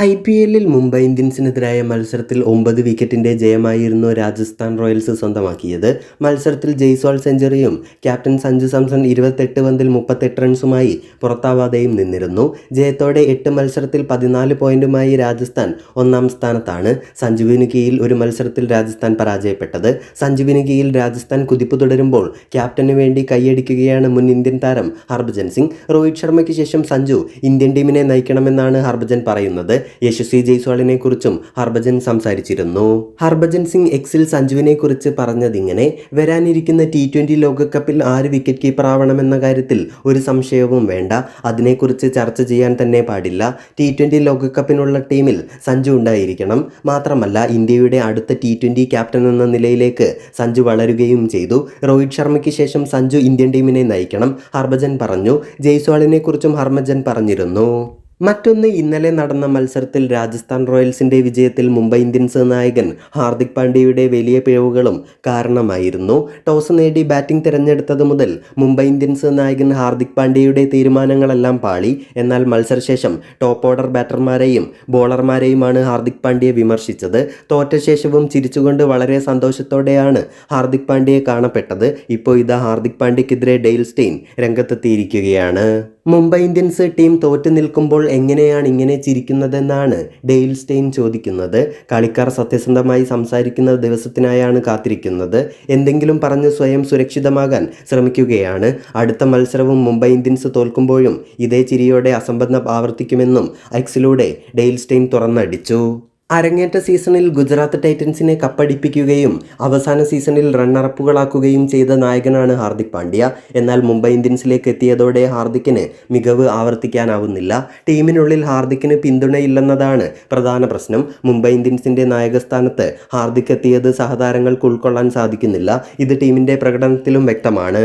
I P എല്ലിൽ മുംബൈ ഇന്ത്യൻസിനെതിരായ മത്സരത്തിൽ ഒമ്പത് വിക്കറ്റിന്റെ ജയമായിരുന്നു രാജസ്ഥാൻ റോയൽസ് സ്വന്തമാക്കിയത്. മത്സരത്തിൽ ജയ്സ്വാൾ സെഞ്ചുറിയും ക്യാപ്റ്റൻ സഞ്ജു സാംസൺ ഇരുപത്തെട്ട് പന്തിൽ മുപ്പത്തെട്ട് റൺസുമായി പുറത്താവാതെയും നിന്നിരുന്നു. ജയത്തോടെ എട്ട് മത്സരത്തിൽ പതിനാല് പോയിന്റുമായി രാജസ്ഥാൻ ഒന്നാം സ്ഥാനത്താണ്. സഞ്ജുവിന് കീഴിൽ ഒരു മത്സരത്തിൽ രാജസ്ഥാൻ പരാജയപ്പെട്ടത്. സഞ്ജുവിന് കീഴിൽ രാജസ്ഥാൻ കുതിപ്പ് തുടരുമ്പോൾ ക്യാപ്റ്റന് വേണ്ടി കൈയടിക്കുകയാണ് മുൻ ഇന്ത്യൻ താരം ഹർഭജൻ സിംഗ്. രോഹിത് ശർമ്മയ്ക്ക് ശേഷം സഞ്ജു ഇന്ത്യൻ ടീമിനെ നയിക്കണമെന്നാണ് ഹർഭജൻ പറയുന്നത്. യശസ്വി ജയ്സ്വാളിനെ കുറിച്ചും ഹർഭജൻ സംസാരിച്ചിരുന്നു. ഹർഭജൻ സിംഗ് എക്സിൽ സഞ്ജുവിനെ കുറിച്ച് പറഞ്ഞതിങ്ങനെ വരാനിരിക്കുന്ന ടി ട്വന്റി ലോകകപ്പിൽ ആര് വിക്കറ്റ് കീപ്പർ ആവണമെന്ന കാര്യത്തിൽ ഒരു സംശയവും വേണ്ട. അതിനെക്കുറിച്ച് ചർച്ച ചെയ്യാൻ തന്നെ പാടില്ല. ടി ട്വന്റി ലോകകപ്പിനുള്ള ടീമിൽ സഞ്ജു ഉണ്ടായിരിക്കണം. മാത്രമല്ല ഇന്ത്യയുടെ അടുത്ത ടി ട്വന്റി ക്യാപ്റ്റൻ എന്ന നിലയിലേക്ക് സഞ്ജു വളരുകയും ചെയ്തു. രോഹിത് ശർമ്മയ്ക്ക് ശേഷം സഞ്ജു ഇന്ത്യൻ ടീമിനെ നയിക്കണം ഹർഭജൻ പറഞ്ഞു. ജയ്സ്വാളിനെ കുറിച്ചും ഹർമജൻ പറഞ്ഞിരുന്നു. മറ്റൊന്ന് ഇന്നലെ നടന്ന മത്സരത്തിൽ രാജസ്ഥാൻ റോയൽസിന്റെ വിജയത്തിൽ മുംബൈ ഇന്ത്യൻസ് നായകൻ ഹാർദിക് പാണ്ഡ്യയുടെ വലിയ പിഴവുകളും കാരണമായിരുന്നു. ടോസ് നേടി ബാറ്റിംഗ് തിരഞ്ഞെടുത്തത് മുതൽ മുംബൈ ഇന്ത്യൻസ് നായകൻ ഹാർദിക് പാണ്ഡ്യയുടെ തീരുമാനങ്ങളെല്ലാം പാളി. എന്നാൽ മത്സരശേഷം ടോപ്പ് ഓർഡർ ബാറ്റർമാരെയും ബോളർമാരെയുമാണ് ഹാർദിക് പാണ്ഡ്യയെ വിമർശിച്ചത്. തോറ്റ ശേഷവും ചിരിച്ചുകൊണ്ട് വളരെ സന്തോഷത്തോടെയാണ് ഹാർദിക് പാണ്ഡ്യയെ കാണപ്പെട്ടത്. ഇപ്പോൾ ഇതാ ഹാർദിക് പാണ്ഡ്യക്കെതിരെ ഡെയിൽ സ്റ്റെയിൻ രംഗത്തെത്തിയിരിക്കുകയാണ്. മുംബൈ ഇന്ത്യൻസ് ടീം തോറ്റു നിൽക്കുമ്പോൾ എങ്ങനെയാണ് ഇങ്ങനെ ചിരിക്കുന്നതെന്നാണ് ഡെയിൽ സ്റ്റെയിൻ ചോദിക്കുന്നത്. കളിക്കാർ സത്യസന്ധമായി സംസാരിക്കുന്ന ദിവസത്തിനായാണ് കാത്തിരിക്കുന്നത്. എന്തെങ്കിലും പറഞ്ഞ് സ്വയം സുരക്ഷിതമാകാൻ ശ്രമിക്കുകയാണ്. അടുത്ത മത്സരവും മുംബൈ ഇന്ത്യൻസ് തോൽക്കുമ്പോഴും ഇതേ ചിരിയോടെ അസംബന്ധം ആവർത്തിക്കുമെന്നും എക്സിലൂടെ ഡെയിൽ സ്റ്റെയിൻ തുറന്നടിച്ചു. അരങ്ങേറ്റ സീസണിൽ ഗുജറാത്ത് ടൈറ്റൻസിനെ കപ്പടിപ്പിക്കുകയും അവസാന സീസണിൽ റണ്ണറപ്പുകളാക്കുകയും ചെയ്ത നായകനാണ് ഹാർദിക് പാണ്ഡ്യ. എന്നാൽ മുംബൈ ഇന്ത്യൻസിലേക്ക് എത്തിയതോടെ ഹാർദിക്കിന് മികവ് ആവർത്തിക്കാനാവുന്നില്ല. ടീമിനുള്ളിൽ ഹാർദിക്കിന് പിന്തുണയില്ലെന്നതാണ് പ്രധാന പ്രശ്നം. മുംബൈ ഇന്ത്യൻസിന്റെ നായകസ്ഥാനത്ത് ഹാർദിക് എത്തിയത് സഹതാരങ്ങൾക്ക് ഉൾക്കൊള്ളാൻ സാധിക്കുന്നില്ല. ഇത് ടീമിന്റെ പ്രകടനത്തിലും വ്യക്തമാണ്.